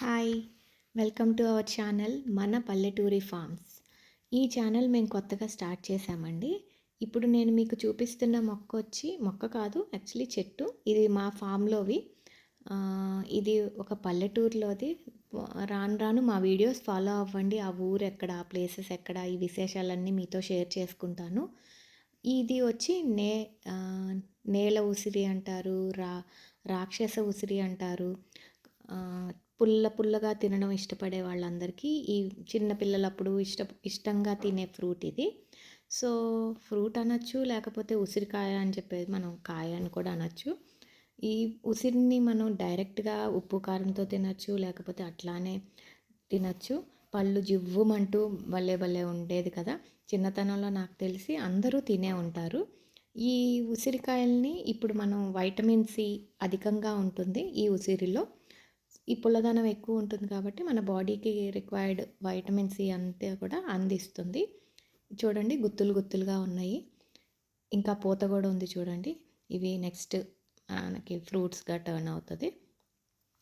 Hi welcome to our channel మన పల్లెటూరి forms ఈ ఛానల్ మేము కొత్తగా స్టార్ట్ చేశామండి. ఇప్పుడు నేను మీకు చూపిస్తున్న మొక్క వచ్చి మొక్క కాదు యాక్చువల్లీ చెట్టు. ఇది మా ఫామ్లోవి ఇది ఒక పల్లెటూరులోది. రాను రాను మా వీడియోస్ ఫాలో అవ్వండి. ఆ ఊరు ఎక్కడ ఆ ప్లేసెస్ ఎక్కడ ఈ విశేషాలన్నీ మీతో షేర్ చేసుకుంటాను. ఇది వచ్చి నే నేల ఉసిరి అంటారు రా రాక్షస ఉసిరి అంటారు. పుల్ల పుల్లగా తినడం ఇష్టపడే వాళ్ళందరికీ ఈ చిన్నపిల్లలప్పుడు ఇష్ట ఇష్టంగా తినే ఫ్రూట్ ఇది. సో ఫ్రూట్ అనొచ్చు లేకపోతే ఉసిరికాయ అని చెప్పేది మనం కాయ అని కూడా అనొచ్చు. ఈ ఉసిరిని మనం డైరెక్ట్గా ఉప్పు కారంతో తినచ్చు లేకపోతే అట్లానే తినచ్చు. పళ్ళు జివ్వుమంటూ భలే భలే ఉండేది కదా. చిన్నతనంలో నాకు తెలిసి అందరూ తినే ఉంటారు. ఈ ఉసిరికాయల్ని ఇప్పుడు మనం వైటమిన్ సి అధికంగా ఉంటుంది ఈ ఉసిరిలో. ఈ పుల్లదనం ఎక్కువ ఉంటుంది కాబట్టి మన బాడీకి రిక్వైర్డ్ వైటమిన్ సి అంతే కూడా అందిస్తుంది. చూడండి గుత్తులు గుత్తులుగా ఉన్నాయి. ఇంకా పూత కూడా ఉంది చూడండి. ఇవి నెక్స్ట్ మనకి ఫ్రూట్స్గా టర్న్ అవుతుంది.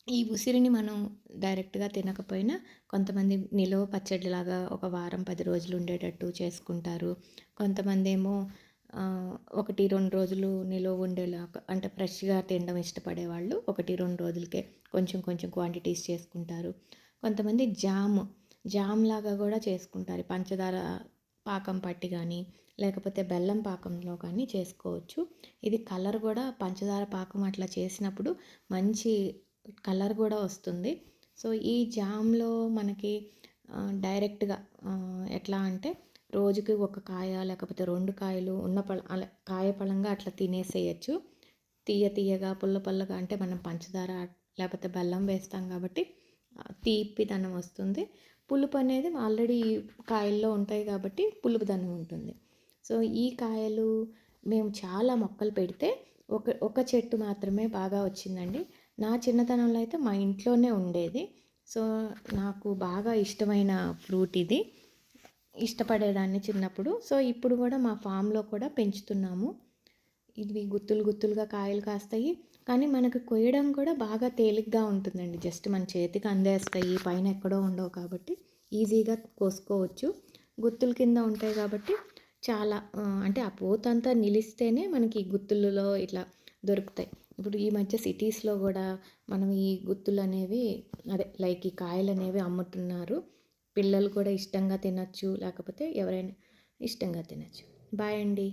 ఈ ఉసిరిని మనం డైరెక్ట్గా తినకపోయినా కొంతమంది నిలువ పచ్చడిలాగా ఒక వారం పది రోజులు ఉండేటట్టు చేసుకుంటారు. కొంతమంది ఏమో ఒకటి రెండు రోజులు నిలువ ఉండేలాగా అంటే ఫ్రెష్గా తినడం ఇష్టపడే వాళ్ళు ఒకటి రెండు రోజులకే కొంచెం కొంచెం క్వాంటిటీస్ చేసుకుంటారు. కొంతమంది జామ్ జామ్ లాగా కూడా చేసుకుంటారు. పంచదార పాకం పట్టి కానీ లేకపోతే బెల్లం పాకంలో కానీ చేసుకోవచ్చు. ఇది కలర్ కూడా పంచదార పాకం అట్లా చేసినప్పుడు మంచి కలర్ కూడా వస్తుంది. సో ఈ జామ్లో మనకి డైరెక్ట్గా ఎట్లా అంటే రోజుకి ఒక కాయ లేకపోతే రెండు కాయలు ఉన్న పళ్ళ అలా కాయ పళ్ళంగా అట్లా తినేసేయచ్చు. తీయ తీయగా పుల్ల పుల్లగా అంటే మనం పంచదార లేకపోతే బెల్లం వేస్తాం కాబట్టి ఆ, తీపిదనం వస్తుంది. పులుపు అనేది ఆల్రెడీ కాయల్లో ఉంటాయి కాబట్టి పులుపుదనం ఉంటుంది. సో ఈ కాయలు మేము చాలా మొక్కలు పెడితే ఒక ఒక చెట్టు మాత్రమే బాగా వచ్చిందండి. నా చిన్నతనంలో అయితే మా ఇంట్లోనే ఉండేది. సో నాకు బాగా ఇష్టమైన ఫ్రూట్ ఇది. ఇష్టపడేదాన్ని చిన్నప్పుడు. సో ఇప్పుడు కూడా మా ఫామ్లో కూడా పెంచుతున్నాము. ఇవి గుత్తులు గుత్తులుగా కాయలు కాస్తాయి. కానీ మనకు కొయ్యడం కూడా బాగా తేలిగ్గా ఉంటుందండి. జస్ట్ మన చేతికి అందేస్తాయి. పైన ఎక్కడో ఉండవు కాబట్టి ఈజీగా కోసుకోవచ్చు. గుత్తుల కింద ఉంటాయి కాబట్టి చాలా అంటే ఆ పోతంతా నిలిస్తేనే మనకి ఈ గుత్తులలో ఇట్లా దొరుకుతాయి. ఇప్పుడు ఈ మధ్య సిటీస్లో కూడా మనం ఈ గుత్తులు అనేవి అదే లైక్ ఈ కాయలు అనేవి అమ్ముతున్నారు. పిల్లలు కూడా ఇష్టంగా తినచ్చు లేకపోతే ఎవరైనా ఇష్టంగా తినచ్చు. బాయ్ అండి.